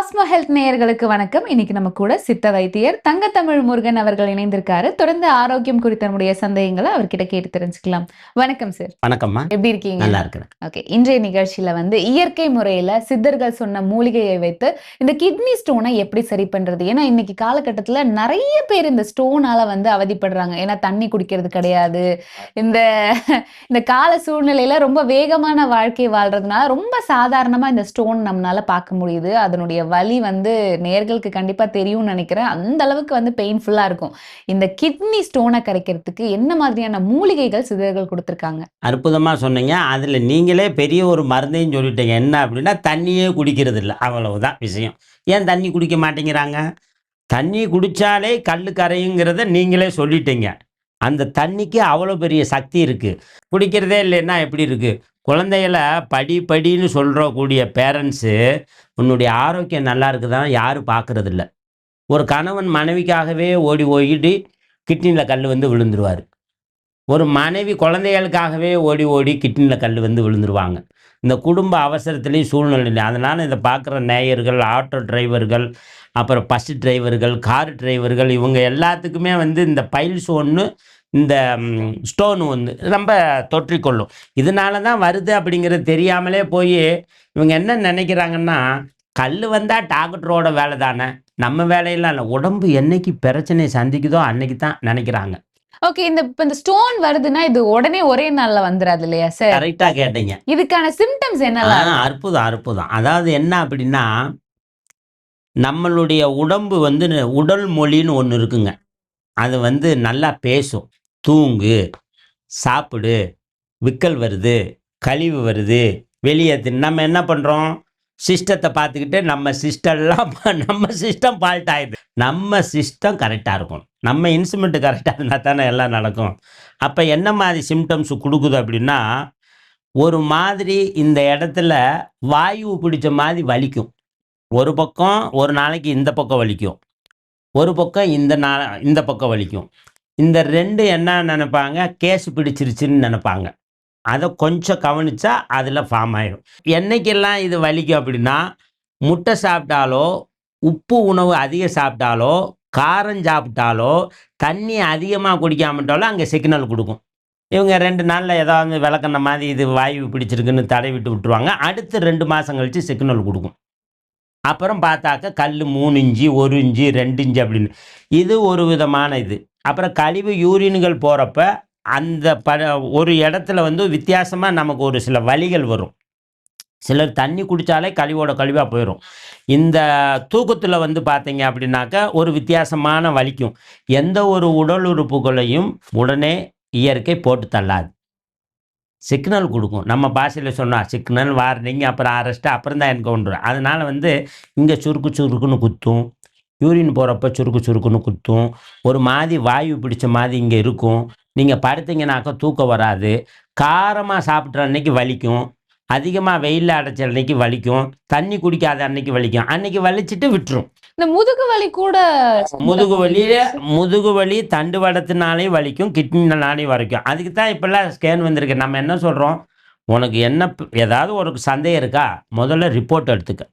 Cosmo health நேயர்களுக்கு வணக்கம். இன்னைக்கு நம்ம கூட சித்த வைத்தியர் தங்கத்தமிழ் முருகன் அவர்கள் இணைந்திருக்காரு. தொடர்ந்து ஆரோக்கியம் குறித்த நம்முடைய சந்தேகங்களை அவர்கிட்ட கேட்டு தெரிஞ்சுக்கலாம். வணக்கம் சார் வணக்கம்மா. எப்படி இருக்கீங்க? நல்லா இருக்கிறேன். ஓகே இன்றைய நிகழ்ச்சியில வந்து இயற்கை முறையில சித்தர்கள் சொன்ன மூலிகையை வைத்து இந்த கிட்னி ஸ்டோனை எப்படி சரி பண்றது? ஏன்னா இன்னைக்கு காலகட்டத்துல நிறைய பேர் இந்த ஸ்டோனால வந்து அவதிப்படுறாங்க. ஏன்னா தண்ணி குடிக்கிறது கிடையாது. இந்த இந்த கால சூழ்நிலையில ரொம்ப வேகமான வாழ்க்கை வாழ்றதுனால ரொம்ப சாதாரணமா இந்த ஸ்டோன் நம்மளால பார்க்க முடியுது. அதனுடைய வலி வந்து நேர்களுக்கு கண்டிப்பாக தெரியும்னு நினைக்கிறேன். அந்த அளவுக்கு வந்து பெயின்ஃபுல்லாக இருக்கும். இந்த கிட்னி ஸ்டோனை கரைக்கிறதுக்கு என்ன மாதிரியான மூலிகைகள் சித்தர்கள் கொடுத்துருக்காங்க? அற்புதமாக சொன்னீங்க. அதில் நீங்களே பெரிய ஒரு மருந்தையும் சொல்லிட்டீங்க. என்ன அப்படின்னா தண்ணியே குடிக்கிறது இல்லை அவ்வளவுதான் விஷயம். ஏன் தண்ணி குடிக்க மாட்டேங்கிறாங்க? தண்ணி குடித்தாலே கல் கரையுங்கிறத நீங்களே சொல்லிட்டீங்க. அந்த தண்ணிக்கு அவ்வளோ பெரிய சக்தி இருக்குது குடிக்கிறதே இல்லைன்னா எப்படி இருக்குது குழந்தைகளை படி படின்னு சொல்கிற கூடிய பேரண்ட்ஸு உன்னுடைய ஆரோக்கியம் நல்லா இருக்குதான் யாரும் பார்க்குறதில்ல ஒரு கணவன் மனைவிக்காகவே ஓடி ஓடிட்டு கிட்னியில் கல் வந்து விழுந்துருவார். ஒரு மனைவி குழந்தைகளுக்காகவே ஓடி ஓடி கிட்னியில் கல் வந்து விழுந்துருவாங்க. இந்த குடும்ப அவசரத்துலேயும் சூழ்நிலை அதனால் இதை பார்க்குற நேயர்கள் ஆட்டோ டிரைவர்கள் அப்புறம் பஸ் டிரைவர்கள் கார் டிரைவர்கள் இவங்க எல்லாத்துக்குமே வந்து இந்த பைல்ஸ் ஒன்று இந்த ஸ்டோன் ஒன்று ரொம்ப தொற்றிக்கொள்ளும் இதனால தான் வருது அப்படிங்கிறது தெரியாமலே போய் இவங்க என்ன நினைக்கிறாங்கன்னா கல் வந்தால் டாக்டரோட வேலை தானே. நம்ம வேலையெல்லாம் இல்லை. உடம்பு என்னைக்கு பிரச்சனையை சந்திக்குதோ அன்னைக்கு தான் நினைக்கிறாங்க. ஓகே இந்த இப்ப இந்த ஸ்டோன் வருதுன்னா இது உடனே ஒரே நாள்ல வந்துராது இல்லையா சார் கரெக்டாக கேட்டீங்க. இதுக்கான சிம்டம்ஸ் என்னெல்லாம் அற்புதம் அற்புதம். அதாவது என்ன அப்படின்னா நம்மளுடைய உடம்பு வந்து உடல் மொழின்னு ஒன்று இருக்குங்க. அது வந்து நல்லா பேசும். தூங்கு சாப்பிடு விக்கல் வருது கழிவு வருது வெளியே நம்ம என்ன பண்ணுறோம் சிஸ்டத்தை பார்த்துக்கிட்டு நம்ம சிஸ்டம்லாம் நம்ம சிஸ்டம் ஃபால்ட் ஆயிடுது. நம்ம சிஸ்டம் கரெக்டாக இருக்கும் நம்ம இன்ஸ்ட்ருமெண்ட்டு கரெக்டாக இருந்தால் தானே எல்லாம் நடக்கும். அப்போ என்ன மாதிரி சிம்டம்ஸ் கொடுக்குது அப்படின்னா ஒரு மாதிரி இந்த இடத்துல வாயு பிடிச்ச மாதிரி வலிக்கும். ஒரு பக்கம் ஒரு நாளைக்கு இந்த பக்கம் வலிக்கும். ஒரு பக்கம் இந்த நா இந்த பக்கம் வலிக்கும். இந்த ரெண்டு என்ன நினைப்பாங்க? கேஸ் பிடிச்சிருச்சுன்னு நினைப்பாங்க. அதை கொஞ்சம் கவனிச்சா அதில் ஃபார்ம் ஆகிடும் என்னைக்கெல்லாம் இது வலிக்கும் அப்படின்னா முட்டை சாப்பிட்டாலோ உப்பு உணவு அதிகம் சாப்பிட்டாலோ காரம் சாப்பிட்டாலோ தண்ணி அதிகமாக குடிக்காமட்டாலோ அங்கே சிக்னல் கொடுக்கும். இவங்க ரெண்டு நாளில் ஏதாவது விளக்கண்ண மாதிரி இது வாயு பிடிச்சிருக்குன்னு தடை விட்டு விட்டுருவாங்க. அடுத்து ரெண்டு மாதம் கழித்து சிக்னல் கொடுக்கும். அப்புறம் பார்த்தாக்க கல் மூணு இஞ்சி ஒரு இஞ்சி ரெண்டு இஞ்சி அப்படின்னு. இது ஒரு விதமான இது. அப்புறம் கழிவு யூரின்கள் போகிறப்ப அந்த ப ஒரு இடத்துல வந்து வித்தியாசமாக நமக்கு ஒரு சில வலிகள் வரும். சிலர் தண்ணி குடித்தாலே கழிவோட கழிவாக போயிடும் இந்த தூக்கத்தில் வந்து பார்த்தீங்க அப்படின்னாக்கா ஒரு வித்தியாசமான வலிக்கும். எந்த ஒரு உடல் உறுப்புகளையும் உடனே இயற்கை போட்டு தள்ளாது. சிக்னல் கொடுக்கும். நம்ம பாஷையில் சொன்னால் சிக்னல் வார்னிங் அப்புறம் அரெஸ்ட்டு அப்புறம் தான் என்கவுண்டர் அதனால் வந்து இங்கே சுருக்கு சுருக்குன்னு குத்தும். யூரின் போகிறப்ப சுருக்கு சுருக்குன்னு குத்தும். ஒரு மாதிரி வாயு பிடிச்ச மாதிரி இங்கே இருக்கும். நீங்கள் படுத்தீங்கனாக்கா தூக்கம் வராது. காரமாக சாப்பிட்ற அன்னைக்கு வலிக்கும். அதிகமாக வெயிலில் அடைச்ச அன்னைக்கு வலிக்கும். தண்ணி குடிக்காத அன்னைக்கு வலிக்கும். அன்னைக்கு வலிச்சிட்டு விட்டுரும். இந்த முதுகு வலி கூட முதுகு வலி முதுகு வலி தண்டு வடத்தினாலே வலிக்கும் கிட்னினாலே வலிக்கும். அதுக்கு தான் இப்பெல்லாம் ஸ்கேன் வந்திருக்கு. நம்ம என்ன சொல்கிறோம் உனக்கு என்ன ஏதாவது ஒரு சந்தேகம் இருக்கா? முதல்ல ரிப்போர்ட் எடுத்துக்க.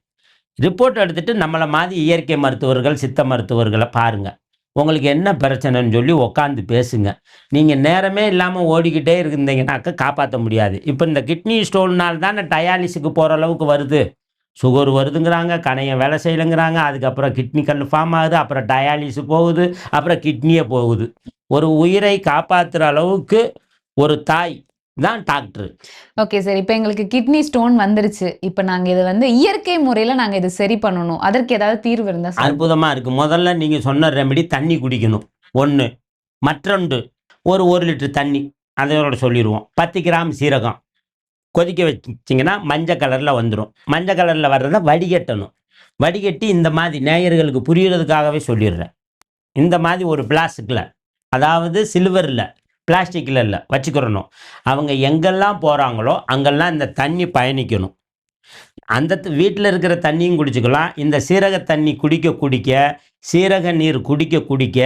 ரிப்போர்ட் எடுத்துட்டு நம்மளை மாதிரி இயற்கை மருத்துவர்கள் சித்த மருத்துவர்களை பாருங்கள் உங்களுக்கு என்ன பிரச்சனைன்னு சொல்லி உக்காந்து பேசுங்க. நீங்கள் நேரமே இல்லாமல் ஓடிக்கிட்டே இருந்தீங்கன்னாக்கா காப்பாற்ற முடியாது. இப்போ இந்த கிட்னி ஸ்டோன்னால் தானே டயாலிஸுக்கு போகிற அளவுக்கு வருது. சுகர் வருதுங்கிறாங்க கணையம் வேலை செய்யலைங்கிறாங்க அதுக்கப்புறம் கிட்னி கல் ஃபார்ம் ஆகுது அப்புறம் டயாலிஸ் போகுது அப்புறம் கிட்னியே போகுது. ஒரு உயிரை காப்பாற்றுற அளவுக்கு ஒரு தாய் தான் டாக்டர். ஓகே சார் இப்போ எங்களுக்கு கிட்னி ஸ்டோன் வந்துருச்சு. இப்போ நாங்க இதை வந்து இயற்கை முறையில நாங்க இதை சரி பண்ணணும். அதற்கு ஏதாவது தீர்வு இருந்தா சொல்லுங்க. அற்புதமாக இருக்குது முதல்ல நீங்கள் சொன்ன ரெமெடி தண்ணி குடிக்கணும். ஒன்று மற்றொன்று ஒரு ஒரு லிட்டர் தண்ணி. அதோட சொல்லிடுவோம் பத்து கிராம் சீரகம். கொதிக்க வச்சிங்கன்னா மஞ்சள் கலரில் வந்துடும் மஞ்சள் கலரில் வர்றதை வடிகட்டணும். வடிகட்டி இந்த மாதிரி நேயர்களுக்கு புரியறதுக்காகவே சொல்லிடுறேன். இந்த மாதிரி ஒரு பிளாஸ்டிக்கில் அதாவது சில்வரில் பிளாஸ்டிக்கில் இல்லை வச்சுக்கிறணும். அவங்க எங்கெல்லாம் போகிறாங்களோ அங்கெல்லாம் இந்த தண்ணி பயணிக்கணும். அந்த வீட்டில் இருக்கிற தண்ணியும் குடிச்சுக்கலாம். இந்த சீரக தண்ணி குடிக்க குடிக்க சீரக நீர் குடிக்க குடிக்க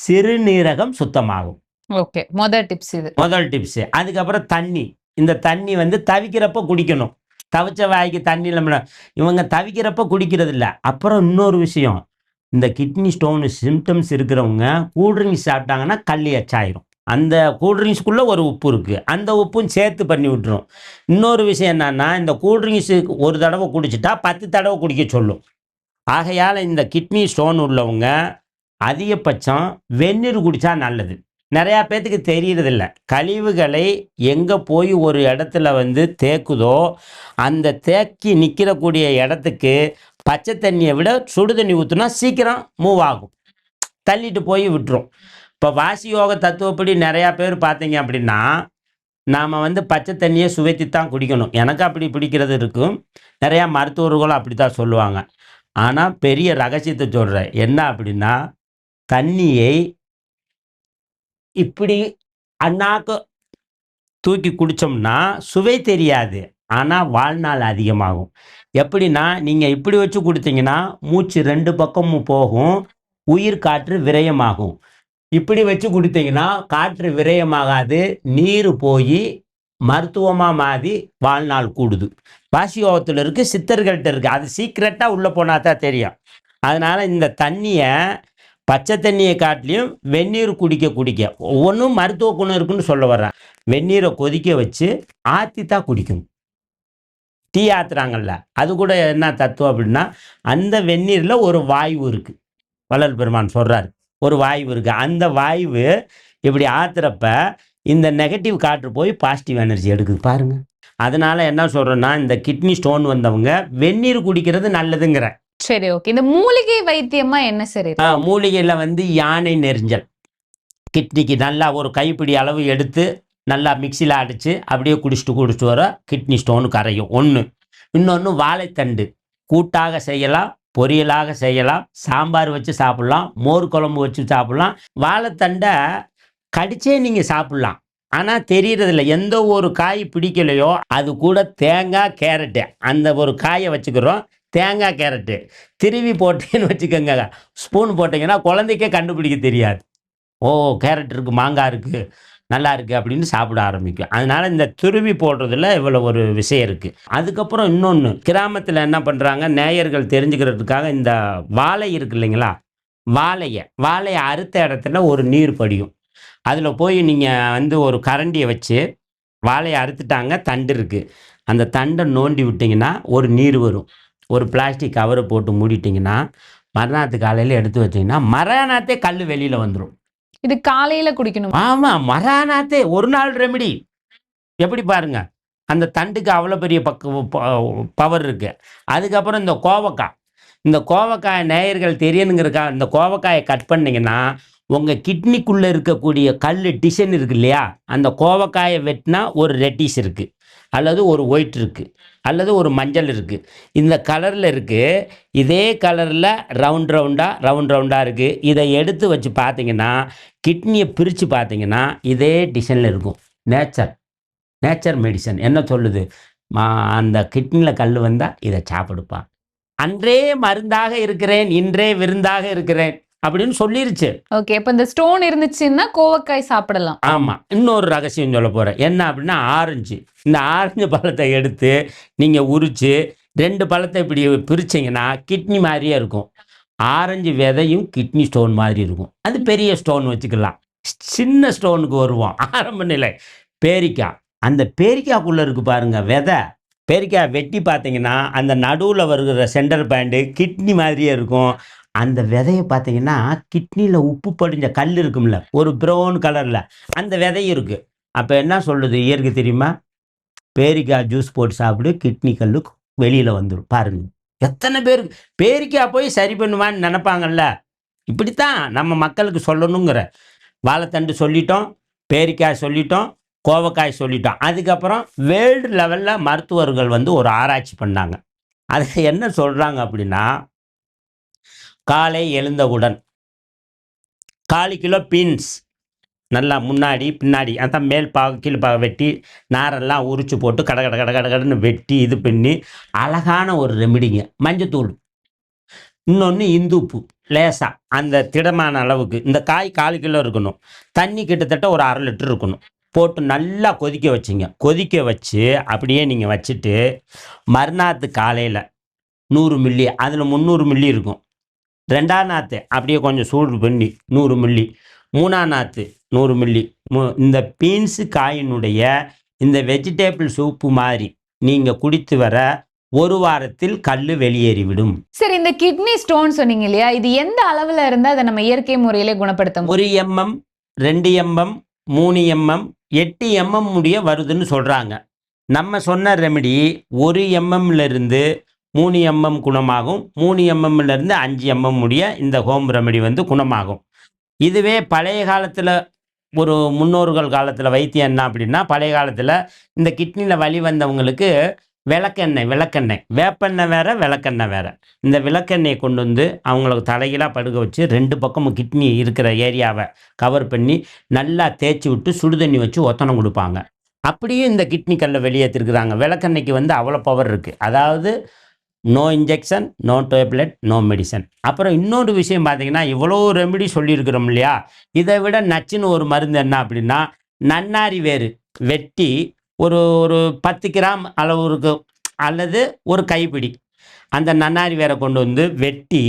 சிறுநீரகம் சுத்தமாகும். ஓகே. முதல் டிப்ஸ் இது. முதல் டிப்ஸு அதுக்கப்புறம் தண்ணி. இந்த தண்ணி வந்து தவிக்கிறப்ப குடிக்கணும். தவிச்ச வாய்க்கு தண்ணி இல்லாம இவங்க தவிக்கிறப்ப குடிக்கிறது இல்லை அப்புறம் இன்னொரு விஷயம். இந்த கிட்னி ஸ்டோனு சிம்டம்ஸ் இருக்கிறவங்க கூல்ட்ரிங்க்ஸ் சாப்பிட்டாங்கன்னா கல் எச்சாயிரும் அந்த கூல்ட்ரிங்க்ஸ்க்குள்ளே ஒரு உப்பு இருக்குது அந்த உப்பும் சேர்த்து பண்ணி விட்டுரும். இன்னொரு விஷயம் என்னென்னா இந்த கூல்ட்ரிங்க்ஸு ஒரு தடவை குடிச்சிட்டா பத்து தடவை குடிக்க சொல்லும். ஆகையால் இந்த கிட்னி ஸ்டோன் உள்ளவங்க அதிகபட்சம் வெந்நீர் குடித்தா நல்லது. நிறையா பேர்த்துக்கு தெரியறதில்ல. கழிவுகளை எங்கே போய் ஒரு இடத்துல வந்து தேக்குதோ அந்த தேக்கி நிற்கிறக்கூடிய இடத்துக்கு பச்சை தண்ணியை விட சுடு தண்ணி ஊற்றுனா சீக்கிரம் மூவ் ஆகும். தள்ளிட்டு போய் விட்டுரும். இப்போ வாசி யோக தத்துவப்படி நிறையா பேர் பார்த்தீங்க அப்படின்னா நாம் வந்து பச்சை தண்ணியை சுவைத்து தான் குடிக்கணும். எனக்கு அப்படி பிடிக்கிறது இருக்கும். நிறையா மருத்துவர்களும் அப்படி தான் சொல்லுவாங்க. ஆனால் பெரிய ரகசியத்தை சொல்கிறேன் என்ன அப்படின்னா தண்ணியை இப்படி அண்ணாக்கு தூக்கி குடித்தோம்னா சுவை தெரியாது. ஆனால் வாழ்நாள் அதிகமாகும். எப்படின்னா நீங்கள் இப்படி வச்சு கொடுத்தீங்கன்னா மூச்சு ரெண்டு பக்கமும் போகும். உயிர் காற்று விரயமாகும். இப்படி வச்சு கொடுத்தீங்கன்னா காற்று விரயமாகாது. நீர் போய் மருத்துவமாக மாறி வாழ்நாள் கூடுது. வாசியோகத்தில் இருக்குது சித்தர்கள்ட்ட இருக்குது அது சீக்ரெட்டாக உள்ளே போனால் தான் தெரியும். அதனால் இந்த தண்ணியை பச்சை தண்ணியை காட்டிலையும் வெந்நீர் குடிக்க குடிக்க. ஒவ்வொன்றும் மருத்துவ குணம் இருக்குன்னு சொல்ல வர்றேன். வெந்நீரை கொதிக்க வச்சு ஆற்றி தான் குடிக்கணும். டீ ஆத்துறாங்கல்ல அது கூட என்ன தத்துவம் அப்படின்னா அந்த வெந்நீரில் ஒரு வாய்வு இருக்குது வள்ளல் பெருமான் சொல்கிறார் ஒரு வாயு இருக்குது அந்த வாயு இப்படி ஆத்துறப்ப இந்த நெகட்டிவ் காற்று போய் பாசிட்டிவ் எனர்ஜி எடுக்குது பாருங்கள் அதனால் என்ன சொல்கிறேன்னா இந்த கிட்னி ஸ்டோன் வந்தவங்க வெந்நீர் குடிக்கிறது நல்லதுங்கிற. சரி ஓகே இந்த மூலிகை வைத்தியமா என்ன சரி? மூலிகையில மூலிகையில் வந்து யானை நெரிஞ்சல். கிட்னிக்கு நல்லா ஒரு கைப்பிடி அளவு எடுத்து நல்லா மிக்சியில் அடித்து அப்படியே குடிச்சிட்டு குடிச்சிட்டு வர கிட்னி ஸ்டோனு கரையும். ஒன்று இன்னொன்று வாழைத்தண்டு. கூட்டாக செய்யலாம் பொரியலாக செய்யலாம் சாம்பார் வச்சு சாப்பிட்லாம் மோர் குழம்பு வச்சு சாப்பிட்லாம். வாழைத்தண்டை கடிச்சே நீங்கள் சாப்பிட்லாம். ஆனால் தெரியறதில்ல எந்த ஒரு காய் பிடிக்கலையோ அது கூட தேங்காய் கேரட்டு. அந்த ஒரு காயை வச்சுக்கிறோம். தேங்காய் கேரட்டு. திருவி போட்டேன்னு வச்சுக்கோங்க ஸ்பூன் போட்டிங்கன்னா குழந்தைக்கே கண்டுபிடிக்க தெரியாது. ஓ கேரட் இருக்குது மாங்காய் இருக்குது நல்லா இருக்குது அப்படின்னு சாப்பிட ஆரம்பிக்கும். அதனால் இந்த துருவி போடுறதுல இவ்வளோ ஒரு விஷயம் இருக்குது அதுக்கப்புறம் இன்னொன்று கிராமத்தில் என்ன பண்ணுறாங்க நேயர்கள் தெரிஞ்சுக்கிறதுக்காக இந்த வாழை இருக்கு இல்லைங்களா? வாழையை வாழையை அறுத்த இடத்துல ஒரு நீர் படியும். அதில் போய் நீங்கள் வந்து ஒரு கரண்டியை வச்சு வாழையை அறுத்துட்டாங்க தண்டு இருக்குது அந்த தண்டை நோண்டி விட்டிங்கன்னா ஒரு நீர் வரும். ஒரு பிளாஸ்டிக் கவரை போட்டு மூடிட்டிங்கன்னா மறுநாத்து காலையில் எடுத்து வச்சிங்கன்னா மறுநாத்தே கல் வெளியில் வந்துடும் இது காலையில குடிக்கணும். ஆமாம் மறுநாத்தே ஒரு நாள் ரெமெடி எப்படி பாருங்க அந்த தண்டுக்கு அவ்வளோ பெரிய பக்க பவர் இருக்கு. அதுக்கப்புறம் இந்த கோவக்காய். இந்த கோவக்காய் நேயர்கள் தெரியணுங்கிறக்கா இந்த கோவக்காயை கட் பண்ணீங்கன்னா உங்கள் கிட்னிக்குள்ளே இருக்கக்கூடிய கல் டிசைன் இருக்கு இல்லையா அந்த கோவக்காயை வெட்டினா ஒரு ரெட்டிஸ் இருக்குது அல்லது ஒரு ஒயிட் இருக்குது அல்லது ஒரு மஞ்சள் இருக்குது இந்த கலரில் இருக்குது இதே கலரில் ரவுண்ட் ரவுண்டாக ரவுண்ட் ரவுண்டாக இருக்குது இதை எடுத்து வச்சு பார்த்தீங்கன்னா கிட்னியை பிரித்து பார்த்தீங்கன்னா இதே டிசைனில் இருக்கும். நேச்சர் நேச்சர் மெடிசன் என்ன சொல்லுது? மா அந்த கிட்னியில் கல் வந்தால் இதை சாப்பிடுப்பான். அன்றே மருந்தாக இருக்கிறேன் இன்றே விருந்தாக இருக்கிறேன். அப்படின்னு சொல்லிருச்சு. ஓகே இப்ப இந்த ஸ்டோன் இருந்துச்சுன்னா கோவக்காய் சாப்பிடலாம். ஆமாம் இன்னொரு ரகசியம் சொல்ல போகிறேன் என்ன அப்படின்னா ஆரஞ்சு. இந்த ஆரஞ்சு பழத்தை எடுத்து நீங்கள் உரித்து ரெண்டு பழத்தை இப்படி பிரிச்சிங்கன்னா கிட்னி மாதிரியே இருக்கும். ஆரஞ்சு விதையும் கிட்னி ஸ்டோன் மாதிரி இருக்கும். அது பெரிய ஸ்டோன் வச்சுக்கலாம். சின்ன ஸ்டோனுக்கு வருவோம். ஆரம்ப நிலை. பேரிக்காய். அந்த பேரிக்காய்க்குள்ளே இருக்கு பாருங்க விதை. பேரிக்காய் வெட்டி பார்த்தீங்கன்னா அந்த நடுவில் வருகிற சென்டர் பேண்டு கிட்னி மாதிரியே இருக்கும். அந்த விதையை பார்த்தீங்கன்னா கிட்னியில் உப்பு படிஞ்ச கல் இருக்கும்ல ஒரு ப்ரௌன் கலரில் அந்த விதையும் இருக்குது அப்போ என்ன சொல்லுது இயற்கை தெரியுமா? பேரிக்காய் ஜூஸ் போட்டு சாப்பிடு கிட்னி கல் வெளியில் வந்துடும் பாருங்க. எத்தனை பேர் பேரிக்காய் போய் சரி பண்ணுவான்னு நினப்பாங்கல்ல? இப்படித்தான் நம்ம மக்களுக்கு சொல்லணுங்கிற வாழைத்தண்டு சொல்லிட்டோம் பேரிக்காய் சொல்லிட்டோம் கோவக்காய் சொல்லிட்டோம். அதுக்கப்புறம் வேர்ல்டு லெவலில் மருத்துவர்கள் வந்து ஒரு ஆராய்ச்சி பண்ணாங்க. அது என்ன சொல்கிறாங்க அப்படின்னா காலை எழுந்தவுடன். காலு கிலோ பீன்ஸ். நல்லா முன்னாடி பின்னாடி அதான் மேல் பாக கீழ் பாக வெட்டி நாரெல்லாம் உரிச்சு போட்டு கட கட கட கட கடன்னு வெட்டி இது பண்ணி அழகான ஒரு ரெமிடிங்க. மஞ்சத்தூள். இன்னொன்று இந்துப்பு. லேசாக அந்த திடமான அளவுக்கு. இந்த காய் கால் கிலோ இருக்கணும். தண்ணி கிட்டத்தட்ட ஒரு அரை லிட்டர் இருக்கணும். போட்டு நல்லா கொதிக்க வச்சிங்க. கொதிக்க வச்சு அப்படியே நீங்கள் வச்சுட்டு மறுநாத்து காலையில் நூறு மில்லி அதில் முந்நூறு மில்லி இருக்கும். ரெண்டாம் நாற்று அப்படியே கொஞ்சம் சூடு பண்ணி நூறு மில்லி. மூணாம் நாற்று நூறு மில்லி. இந்த பீன்ஸு காயினுடைய இந்த வெஜிடேபிள் சூப்பு மாதிரி நீங்கள் குடித்து வர ஒரு வாரத்தில் கல் வெளியேறிவிடும். சரி இந்த கிட்னி ஸ்டோன் சொன்னீங்க இல்லையா? இது எந்த அளவுல இருந்தா அதை நம்ம இயற்கை முறையிலே குணப்படுத்த ஒரு எம்எம் ரெண்டு எம்எம் மூணு எம்எம் எட்டு எம்எம் முடிய வருதுன்னு சொல்கிறாங்க நம்ம சொன்ன ரெமெடி ஒரு எம்எம்ல இருந்து மூணு எம்எம் குணமாகும். மூணு எம்எம்லேருந்து அஞ்சு எம்எம் உடைய இந்த ஹோம் ரெமெடி வந்து குணமாகும். இதுவே பழைய காலத்தில் ஒரு முன்னோர்கள் காலத்தில் வைத்தியம் என்ன அப்படின்னா பழைய காலத்தில் இந்த கிட்னியில் வலி வந்தவங்களுக்கு விளக்கெண்ணெய் விளக்கெண்ணெய். வேப்பெண்ணெய் வேற விளக்கெண்ணெய் வேற. இந்த விளக்கெண்ணெயை கொண்டு வந்து அவங்களுக்கு தலைகீழாக படுக்க வச்சு ரெண்டு பக்கமும் கிட்னி இருக்கிற ஏரியாவை கவர் பண்ணி நல்லா தேய்ச்சி விட்டு சுடுதண்ணி வச்சு ஒத்தனம் கொடுப்பாங்க. அப்படியும் இந்த கிட்னி கல்லை வெளியேற்றிருக்கிறாங்க விளக்கெண்ணெய்க்கு வந்து அவ்வளோ பவர் இருக்குது அதாவது no injection no tablet no medicine அப்புறம் இன்னொரு விஷயம் பார்த்தீங்கன்னா இவ்வளோ ரெமெடி சொல்லியிருக்கிறோம் இல்லையா? இதை விட நச்சுன்னு ஒரு மருந்து என்ன அப்படின்னா நன்னாரி வேறு. வெட்டி ஒரு ஒரு பத்து கிராம் அளவு இருக்கு அல்லது ஒரு கைப்பிடி. அந்த நன்னாரி வேரை கொண்டு வந்து வெட்டி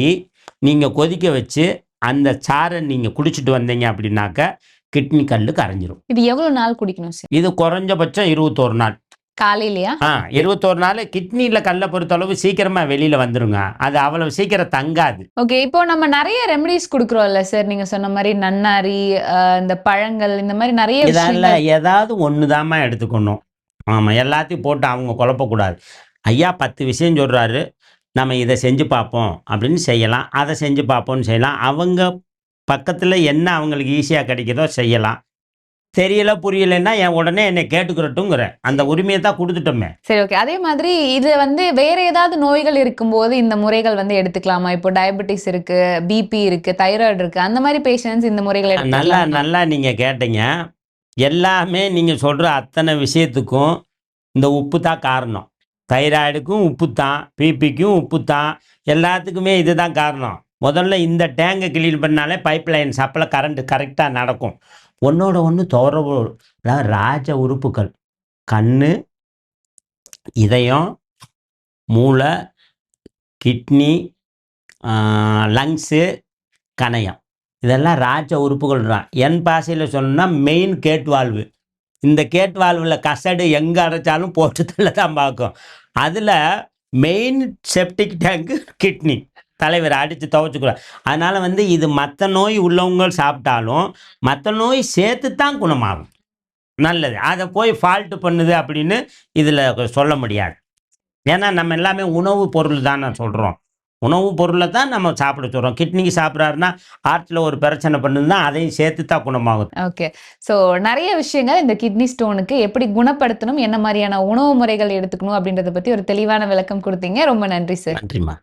நீங்கள் கொதிக்க வச்சு அந்த சாறை நீங்கள் குடிச்சிட்டு வந்தீங்க அப்படின்னாக்க கிட்னி கல் கரைஞ்சிரும். இது எவ்வளவு நாள் குடிக்கணும் சார்? இது குறைஞ்சபட்சம் இருபத்தோரு நாள். காலையிலயா? ஆ இருபத்தோரு நாள் கிட்னியில் கல்லை பொறுத்தளவு சீக்கிரமாக வெளியில் வந்துருங்க. அது அவ்வளவு சீக்கிரம் தங்காது. ஓகே இப்போ நம்ம நிறைய ரெமெடிஸ் கொடுக்குறோம்ல சார் நீங்க சொன்ன மாதிரி நன்னாரி இந்த பழங்கள் இந்த மாதிரி நிறைய இதால விஷயங்கள். ஏதாவது ஒன்று தாம்மா எடுத்துக்கணும். ஆமாம் எல்லாத்தையும் போட்டு அவங்க குழப்பக்கூடாது. ஐயா பத்து விஷயம் சொல்கிறாரு நம்ம இதை செஞ்சு பார்ப்போம் அப்படின்னு செய்யலாம். அதை செஞ்சு பார்ப்போம்னு செய்யலாம். அவங்க பக்கத்தில் என்ன அவங்களுக்கு ஈஸியாக கிடைக்குதோ செய்யலாம். தெரியல புரியலைன்னா என் உடனே என்னை கேட்டுக்கிறட்டுங்கிற அந்த உரிமையை தான் கொடுத்துட்டோமே. சரி ஓகே அதே மாதிரி இது வந்து வேற ஏதாவது நோய்கள் இருக்கும்போது இந்த முறைகள் வந்து எடுத்துக்கலாமா? இப்போ டயபெட்டிஸ் இருக்கு பிபி இருக்கு தைராய்டு இருக்கு அந்த மாதிரி பேஷண்ட்ஸ் இந்த முறைகள் நல்லா நல்லா நீங்கள் கேட்டீங்க. எல்லாமே நீங்கள் சொல்கிற அத்தனை விஷயத்துக்கும் இந்த உப்பு தான் காரணம். தைராய்டுக்கும் உப்பு தான் பிபிக்கும் உப்பு தான் எல்லாத்துக்குமே இதுதான் காரணம். முதல்ல இந்த டேங்கை கிளீன் பண்ணாலே பைப் லைன் சப்ளை கரண்ட் கரெக்டாக நடக்கும். ஒன்றோட ஒன்று தொடர்பு ராஜ உறுப்புகள். கண் இதயம் மூளை கிட்னி லங்ஸு கணையம். இதெல்லாம் ராஜ உறுப்புகள் தான். என் பாசையில் சொல்லணும்னா மெயின் கேட் வால்வு இந்த கேட் வால்வில் கசடு எங்கே அடைச்சாலும் போட்டு தள்ள தான் பார்க்கும். அதில் மெயின் செப்டிக் டேங்கு கிட்னி தலைவர் அடித்து துவைச்சிக்கூடாது அதனால் வந்து இது மற்ற நோய் உள்ளவங்க சாப்பிட்டாலும் மற்ற நோய் சேர்த்து தான் குணமாகும். நல்லது. அதை போய் ஃபால்ட்டு பண்ணுது அப்படின்னு இதில் சொல்ல முடியாது. ஏன்னா நம்ம எல்லாமே உணவு பொருள் தான் நான் சொல்கிறோம் உணவு பொருளை தான் நம்ம சாப்பிட சொல்கிறோம் கிட்னிக்கு சாப்பிட்றாருன்னா ஹார்ட்டில் ஒரு பிரச்சனை பண்ணுதுன்னா அதையும் சேர்த்து தான் குணமாகும் ஓகே. ஸோ நிறைய விஷயங்கள் இந்த கிட்னி ஸ்டோனுக்கு எப்படி குணப்படுத்தணும் என்ன மாதிரியான உணவு முறைகள் எடுத்துக்கணும் அப்படின்றத பத்தி ஒரு தெளிவான விளக்கம் கொடுத்தீங்க. ரொம்ப நன்றி சார் நன்றிம்மா.